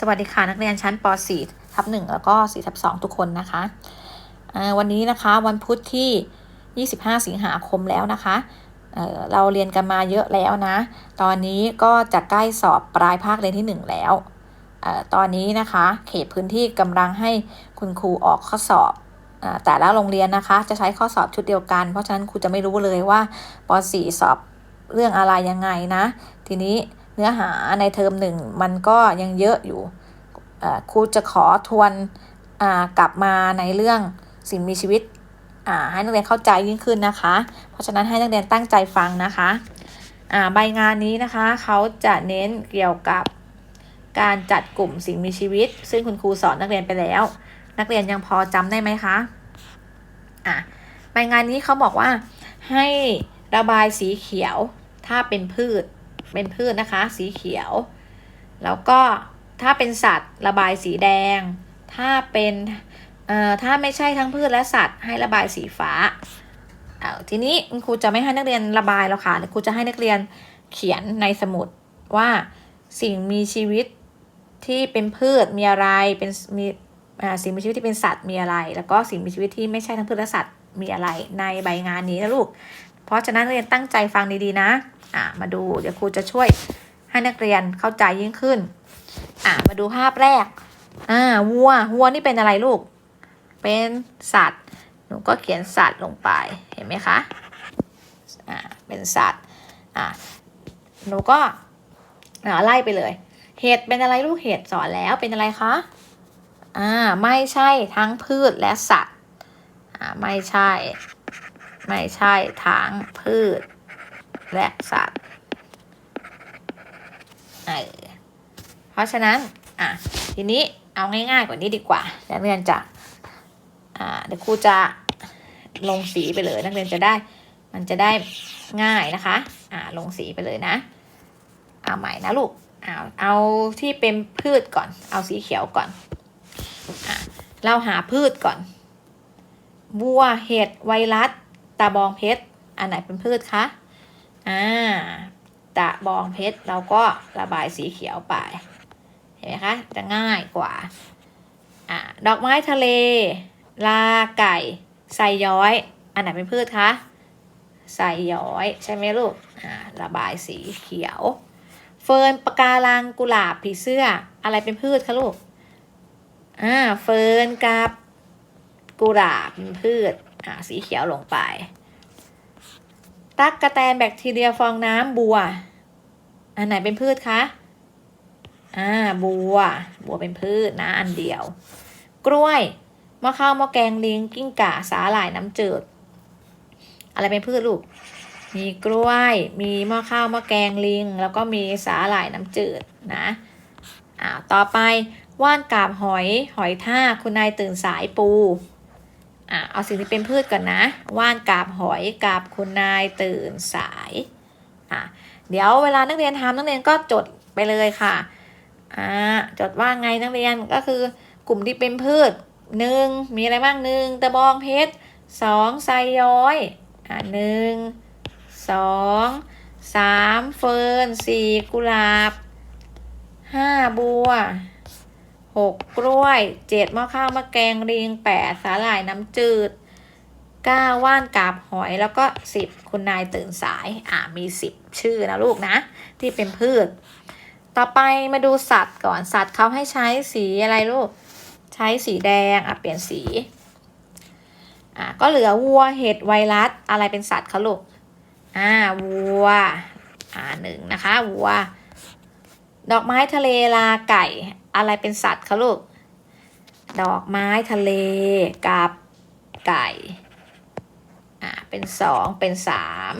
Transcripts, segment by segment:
สวัสดีค่ะนักเรียนชั้นป .4 ทับ1แล้วก็4ทับ2ทุกคนนะคะวันนี้นะคะวันพุธที่ 25 สิงหาคมแล้วนะคะเเราเรียนกันมาเยอะแล้วนะ ตอนนี้ก็จะใกล้สอบปลายภาคเรียนที่ 1 แล้วอตอนนี้นะคะเขตพื้นที่กำลังให้คุณครูออกข้อสอบอแต่ละโรงเรียนนะคะจะใช้ข้อสอบชุดเดียวกัน เพราะฉะนั้นครูจะไม่รู้เลยว่าป .4 สอบเรื่องอะไรยังไงนะ ทีนี้ เนื้อหาในเทอมหนึ่งมันก็ยังเยอะอยู่ครูจะขอทวนกลับมาในเรื่องสิ่งมีชีวิตให้นักเรียนเข้าใจยิ่งขึ้นนะคะ เพราะฉะนั้นให้นักเรียนตั้งใจฟังนะคะใบงานนี้นะคะเขาจะเน้นเกี่ยวกับการจัดกลุ่มสิ่งมีชีวิต ซึ่งคุณครูสอนนักเรียนไปแล้ว นักเรียนยังพอจำได้ไหมคะอะใบงานนี้เขาบอกว่าให้ระบายสีเขียวถ้าเป็นพืช เป็นพืชนะคะ สีเขียว แล้วก็ถ้าเป็นสัตว์ระบายสีแดง ถ้าเป็นเอ่อถ้าไม่ใช่ทั้งพืชและสัตว์ให้ระบายสีฟ้าเอาทีนี้ครูจะไม่ให้นักเรียนระบายแล้วค่ะครูจะให้นักเรียนเขียนในสมุดว่าสิ่งมีชีวิตที่เป็นพืชมีอะไรเป็นมีสิ่งมีชีวิตที่เป็นสัตว์มีอะไร แล้วก็สิ่งมีชีวิตที่ไม่ใช่ทั้งพืชและสัตว์มีอะไรในใบงานนี้นะลูก เพราะฉะนั้นนักเรียนตั้งใจฟังดีๆนะอ่ามาดูเดี๋ยวครูจะช่วยให้นักเรียนเข้าใจยิ่งขึ้นอ่ามาดูภาพแรกอ่าวัววัวนี่เป็นอะไรลูก เป็นสัตว์ หนูก็เขียนสัตว์ลงไปเห็นไหมคะอ่าเป็นสัตว์อ่าหนูก็อ่าไล่ไปเลย เห็ดเป็นอะไรลูกเห็ดสอนแล้วเป็นอะไรคะอ่าไม่ใช่ทั้งพืชและสัตว์อ่าไม่ใช่ ไม่ใช่ทั้งพืช และสัตว์เออเพราะฉะนั้น อะ ทีนี้เอาง่ายๆกว่านี้ดีกว่า นักเรียนจะ อ่า เดี๋ยวครูจะลงสีไปเลย นักเรียนจะได้ มันจะได้ง่ายนะคะ อ่า ลงสีไปเลยนะ เอาใหม่นะลูก เอา เอาที่เป็นพืชก่อน เอาสีเขียวก่อน อ่าเราหาพืชก่อน บัว เห็ด ไวรัส ตาบองเพชร อันไหนเป็นพืชคะ อ่าตะบองเพชรเราก็ระบายสีเขียวไป เห็นไหมคะ จะง่ายกว่า อ่า ดอกไม้ทะเล ลาไก่ไซย้อย อันไหนเป็นพืชคะไซย้อย ใช่ไหมลูก อ่า ระบายสีเขียว เฟิร์นปะการังกุหลาบผีเสื้อ อะไรเป็นพืชคะลูก อ่า เฟิร์นกับกุหลาบเป็นพืช อ่าสีเขียวลงไป ตักกระแตนแบคทีเรียฟองน้ำบัว อันไหนเป็นพืชคะ อ่า บัว บัวเป็นพืชนะ อันเดียว กล้วยมะข้าวมะแกงลิงกิ้งก่าสาหร่ายน้ำจืด อะไรเป็นพืชลูก มีกล้วย มีมะข้าวมะแกงลิง แล้วก็มีสาหร่ายน้ำจืดนะอ่าต่อไปว่านกาบหอย หอยท่า คุณนายตื่นสายปู อะเอาสิ่งที่เป็นพืชก่อนนะ ว่านกาบหอยกาบคุณนายตื่นสายอะเดี๋ยวเวลานักเรียนทำนักเรียนก็จดไปเลยค่ะอ่าจดว่าไงนักเรียนก็คือกลุ่มที่เป็นพืชหนึ่งมีอะไรบ้างหนึ่งตะบองเพชรสองไซย้อยอ่าหนึ่งสองสามเฟิร์นสี่กุหลาบห้าบัว หกกล้วยเจ็ดมะข้าวมะแกงลิงแปดสาหร่ายน้ำจืดเก้าว่านกาบหอยแล้วก็สิบคุณนายตื่นสาย อ่ามีสิบชื่อนะลูกนะ ที่เป็นพืช ต่อไปมาดูสัตว์ก่อนสัตว์เขาให้ใช้สีอะไรลูก ใช้สีแดง อะ เปลี่ยนสี อ่าก็เหลือวัวเห็ดไวรัสอะไรเป็นสัตว์เขาลูก อ่าวัว อ่าหนึ่งนะคะวัว ดอกไม้ทะเลลาไก่ อะไรเป็นสัตว์คะลูก ดอกไม้ทะเลกับไก่ อ่า เป็นสองเป็นสาม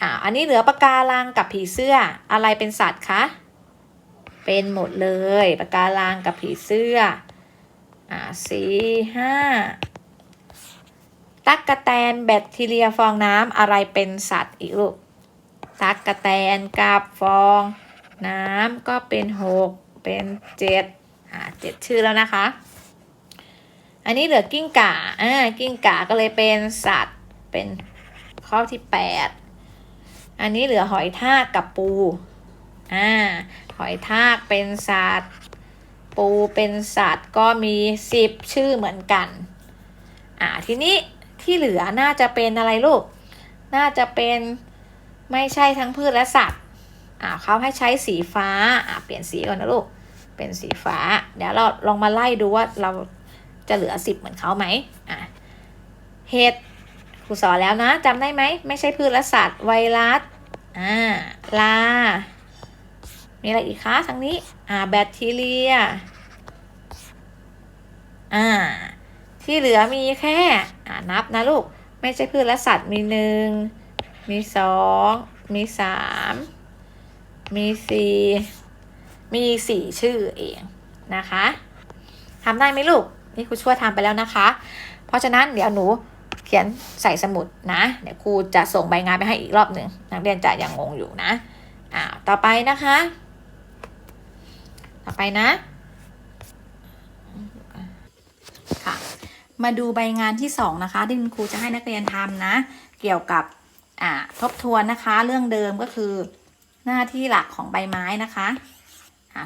อ่า อันนี้เหลือปะการังกับผีเสื้อ อะไรเป็นสัตว์คะ เป็นหมดเลยปะการังกับผีเสื้อ อ่าสี่ห้าตักกะแตนแบคทีเรียฟองน้ำอะไรเป็นสัตว์อีกลูกตักกะแตนกับฟองน้ำก็เป็นหก เป็นเจ็ดอ่าเจ็ดชื่อแล้วนะคะ อันนี้เหลือกิ้งก่าอ่ากิ้งก่าก็เลยเป็นสัตว์เป็นข้อที่แปดอันนี้เหลือหอยทากกับปูอ่าหอยทากเป็นสัตว์ ปูเป็นสัตว์ก็มีสิบชื่อเหมือนกันอ่าทีนี้ที่เหลือน่าจะเป็นอะไรลูก น่าจะเป็นไม่ใช่ทั้งพืชและสัตว์อ่าเขาให้ใช้สีฟ้าอ่าเปลี่ยนสีก่อนนะลูก เป็นสีฟ้า เดี๋ยวเราลองมาไล่ดูว่าเราจะเหลือสิบเหมือนเขาไหมอ่าเห็ดครูสอนแล้วนะจำได้ไหม ไม่ใช่พืชและสัตว์ไวรัสอ่าลา มีอะไรอีกคะทั้งนี้ อ่า แบคทีเรีย อ่า ที่เหลือมีแค่ อ่านับนะลูก ไม่ใช่พืชและสัตว์มีหนึ่ง มีสอง มีสาม มีสี่ มีสี่ชื่อเองนะคะทำได้ไหมลูก นี่ครูช่วยทำไปแล้วนะคะ เพราะฉะนั้นเดี๋ยวหนูเขียนใส่สมุดนะ เดี๋ยวครูจะส่งใบงานไปให้อีกรอบหนึ่งนักเรียนจะยังงงอยู่นะอ่าต่อไปนะคะ ต่อไปนะค่ะมาดูใบงานที่สองนะคะที่คุณครูจะให้นักเรียนทำนะ เกี่ยวกับอ่าทบทวนนะคะ เรื่องเดิมก็คือหน้าที่หลักของใบไม้นะคะ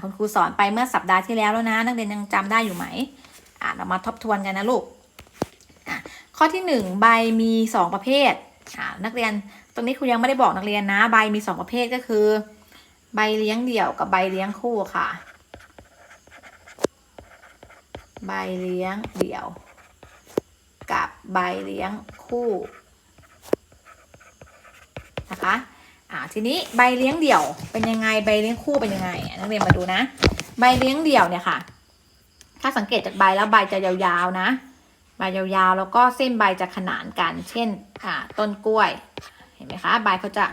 คุณครูสอนไปเมื่อสัปดาห์ที่แล้วแล้วนะ นักเรียนยังจำได้อยู่ไหมอ่าเรามาทบทวนกันนะลูกอ่าข้อที่หนึ่งใบมีสองประเภทอ่านักเรียนตรงนี้ครูยังไม่ได้บอกนักเรียนนะ ใบมีสองประเภทก็คือ ใบเลี้ยงเดี่ยวกับใบเลี้ยงคู่ค่ะ ใบเลี้ยงเดี่ยว กับใบเลี้ยงคู่นะคะ ทีนี้ใบเลี้ยงเดี่ยวเป็นยังไงใบเลี้ยงคู่เป็นยังไงนักเรียนมาดูนะ ใบเลี้ยงเดี่ยวเนี่ยค่ะ ถ้าสังเกตจากใบแล้วใบจะยาวๆนะ ใบยาวๆ แล้วก็เส้นใบจะขนานกัน เช่นอ่าต้นกล้วย เห็นไหมคะ ใบเขาจะ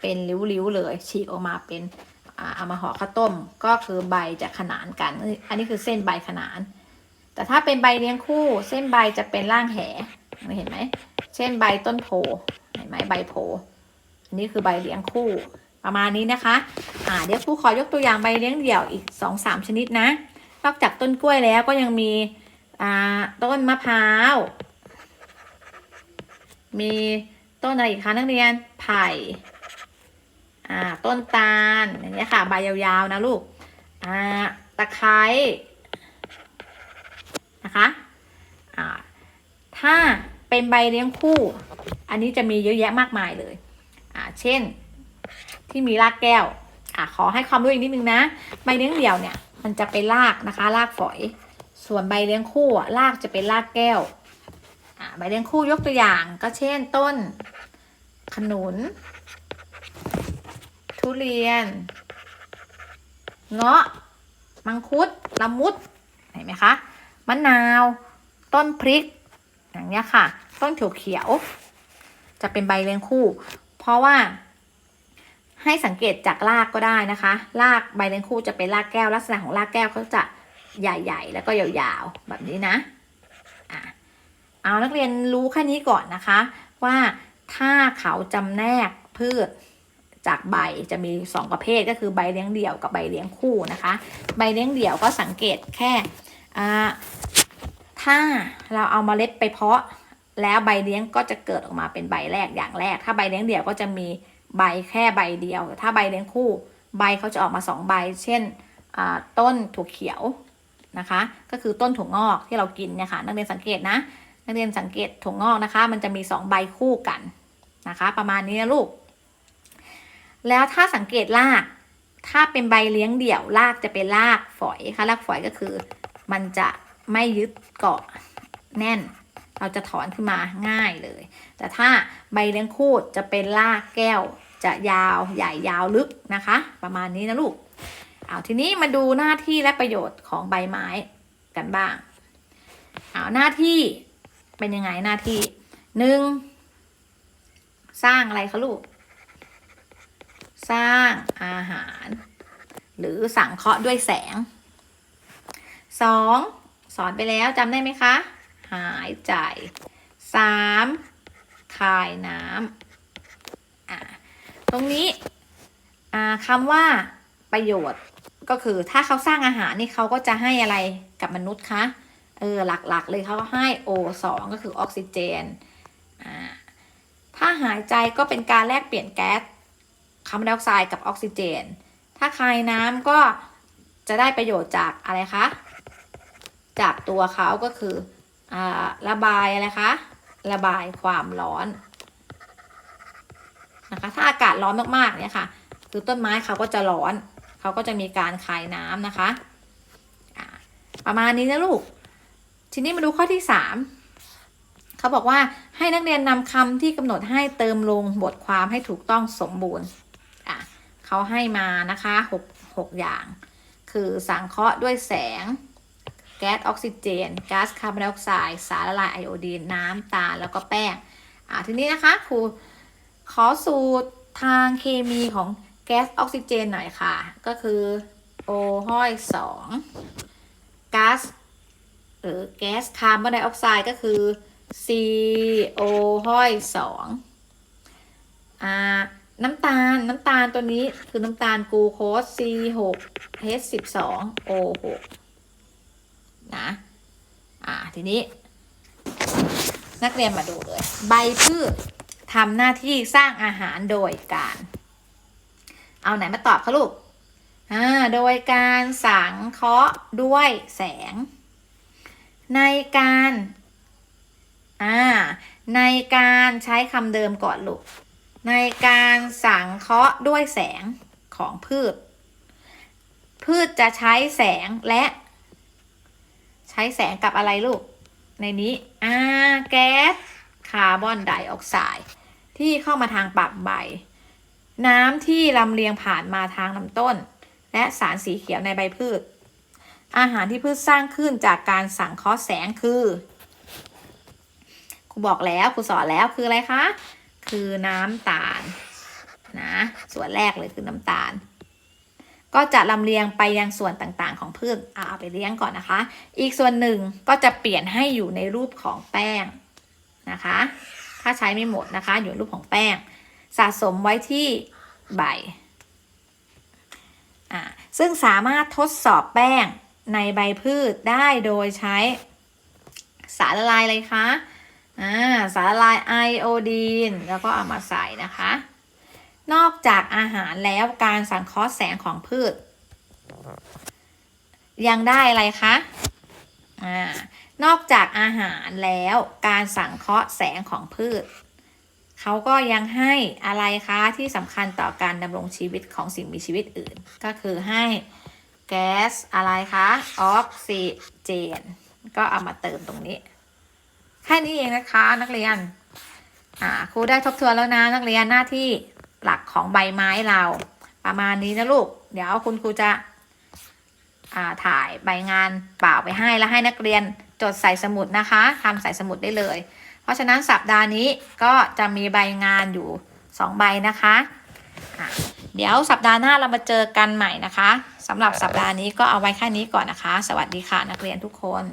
เป็นริ้วๆเลยฉีกออกมาเป็นอ่าเอามาห่อข้าวต้ม ก็คือใบจะขนานกัน อันนี้คือเส้นใบขนาน แต่ถ้าเป็นใบเลี้ยงคู่ เส้นใบจะเป็นร่างแหเห็นไหมเช่นใบต้นโพเห็นไหมใบโพ นนี้คือใบเลี้ยงคู่ ประมาณนี้นะคะ อ่าเดี๋ยวครูขอยกตัวอย่างใบเลี้ยงเดี่ยวอีกสองสามชนิดนะ นอกจากต้นกล้วยแล้วก็ยังมีอ่าต้นมะพร้าว มีต้นอะไรอีกคะนักเรียนไผ่อ่าต้นตาลอย่างเงี้ยค่ะใบยาวๆนะลูกอ่าตะไคร้นะคะอ่าถ้าเป็นใบเลี้ยงคู่ อันนี้จะมีเยอะแยะมากมายเลย อ่าเช่น ที่มีรากแก้วอ่าขอให้ความรู้อีกนิดนึงนะ ใบเลี้ยงเดี่ยวเนี่ย มันจะเป็นรากนะคะ รากฝอย ส่วนใบเลี้ยงคู่รากจะเป็นรากแก้วอ่าใบเลี้ยงคู่ยกตัวอย่าง ก็เช่น ต้น ขนุน ทุเรียน เงาะ มังคุด ละมุด เห็นไหมคะ มะนาว ต้นพริก อย่างเงี้ยค่ะ ต้นเขียวเขียวจะเป็นใบเลี้ยงคู่ เพราะว่าให้สังเกตจากรากก็ได้นะคะ รากใบเลี้ยงคู่จะเป็นรากแก้วลักษณะของรากแก้วเขาจะใหญ่ ๆ แล้วก็ยาวๆ แบบนี้นะอะเอานักเรียนรู้แค่นี้ก่อนนะคะ ว่าถ้าเขาจำแนกพืชจากใบจะมีสองประเภทก็คือใบเลี้ยงเดี่ยวกับใบเลี้ยงคู่นะคะ ใบเลี้ยงเดี่ยวก็สังเกตแค่ถ้าเราเอามาเล็ดไปเพาะ แล้วใบเลี้ยงก็จะเกิดออกมาเป็นใบแรกอย่างแรก ถ้าใบเลี้ยงเดี่ยวก็จะมีใบแค่ใบเดียว ถ้าใบเลี้ยงคู่ใบเขาจะออกมาสองใบ เช่นต้นถั่วเขียวนะคะ ก็คือต้นถั่วงอกที่เรากินเนี่ยค่ะนักเรียนสังเกตนะ นักเรียนสังเกตถั่วงอกนะคะ มันจะมีสองใบคู่กันนะคะ ประมาณนี้นะลูก แล้วถ้าสังเกตราก ถ้าเป็นใบเลี้ยงเดี่ยวรากจะเป็นรากฝอยค่ะรากฝอยก็คือ มันจะไม่ยึดเกาะแน่น เราจะถอนขึ้นมาง่ายเลย แต่ถ้าใบเลี้ยงคู่จะเป็นรากแก้วจะยาวใหญ่ยาวลึกนะคะ ประมาณนี้นะลูกเอาทีนี้มาดูหน้าที่และประโยชน์ของใบไม้กันบ้างเอาหน้าที่เป็นยังไงหน้าที่หนึ่งสร้างอะไรคะลูก สร้างอาหาร หรือสังเคราะห์ด้วยแสงสองสอนไปแล้วจำได้ไหมคะ หายใจสามคายน้ำตรงนี้คำว่าประโยชน์ก็คือถ้าเขาสร้างอาหารนี่เขาก็จะให้อะไรกับมนุษย์คะเออหลักๆเลยเขาก็ให้ O2 ก็คือออกซิเจนอ่าถ้าหายใจก็เป็นการแลกเปลี่ยนแก๊สคาร์บอนไดออกไซด์กับออกซิเจน ถ้าคายน้ำก็จะได้ประโยชน์จากอะไรคะ จากตัวเขาก็คือ ระบายอะไรคะ ระบายความร้อนนะคะ ถ้าอากาศร้อนมากๆเนี่ยค่ะ คือต้นไม้เขาก็จะร้อน เขาก็จะมีการคายน้ำนะคะ ประมาณนี้นะลูก ทีนี้มาดูข้อที่สามเขาบอกว่าให้นักเรียนนำคำที่กำหนดให้เติมลงบทความให้ถูกต้องสมบูรณ์เขาให้มานะคะหกหกอย่าง คือสังเคราะห์ด้วยแสง ก๊สออกซิเจนก๊าซคาร์บอนไดออกไซด์สารละลายไอโอดีนน้ำตาลแล้วก็แป้งอ่าทีนี้นะคะครูขอสูตรทางเคมีของแก๊สออกซิเจนหน่อยค่ะ ก็คือ O ห้อยสองก๊าซหรือแก๊สคาร์บอนไดออกไซด์ก็คือ CO ห้อยสองอ่าน้ำตาลน้ำตาลตัวนี้คือน้ำตาลกลูโคส C6 H12 O6 นะอ่าทีนี้ นักเรียนมาดูเลย ใบพืชทำหน้าที่สร้างอาหารโดยการ เอาไหนมาตอบคะลูกอ่าโดยการสังเคราะห์ด้วยแสง ในการอ่าในการใช้คำเดิมก่อนลูก ในการสังเคราะห์ด้วยแสงของพืช พืชจะใช้แสงและ ใช้แสงกับอะไรลูก ในนี้อ่าแก๊สคาร์บอนไดออกไซด์ที่เข้ามาทางปากใบ น้ำที่ลำเลียงผ่านมาทางลำต้น และสารสีเขียวในใบพืช อาหารที่พืชสร้างขึ้นจากการสังเคราะห์แสงคือครูบอกแล้วครูสอนแล้วคืออะไรคะ คือน้ำตาลนะส่วนแรกเลยคือน้ำตาล ก็จะลำเลียงไปยังส่วนต่างๆ ของพืชเอาไปเลี้ยงก่อนนะคะ อีกส่วนหนึ่งก็จะเปลี่ยนให้อยู่ในรูปของแป้งนะคะ ถ้าใช้ไม่หมดนะคะ อยู่ในรูปของแป้ง สะสมไว้ที่ใบซึ่งสามารถทดสอบแป้งในใบพืชได้โดยใช้สารละลายอะไรคะ อ่า สารละลายไอโอดีน แล้วก็เอามาใส่นะคะ นอกจากอาหารแล้วการสังเคราะห์แสงของพืช ยังได้อะไรคะอ่านอกจากอาหารแล้วการสังเคราะห์แสงของพืช เขาก็ยังให้อะไรคะที่สำคัญต่อการดำรงชีวิตของสิ่งมีชีวิตอื่น ก็คือให้แก๊สอะไรคะออกซิเจน ก็เอามาเติมตรงนี้ แค่นี้เองนะคะนักเรียน อ่าครูได้ทบทวนแล้วนะนักเรียนหน้าที่ หลักของใบไม้เรา ประมาณนี้นะลูก เดี๋ยวคุณครูจะาถ่ายใบงานเปล่าไปให้แล้วให้นักเรียนจดใส่สมุดนะคะทำใส่สมุดได้เลย เพราะฉะนั้นสัปดาห์นี้ก็จะมีใบงานอยู่สองใบนะคะะเดี๋ยวสัปดาห์หน้าเรามาเจอกันใหม่นะคะสำหรับสัปดาห์นี้ก็เอาไว้แค่นี้ก่อนนะคะ สวัสดีค่ะนักเรียนทุกคน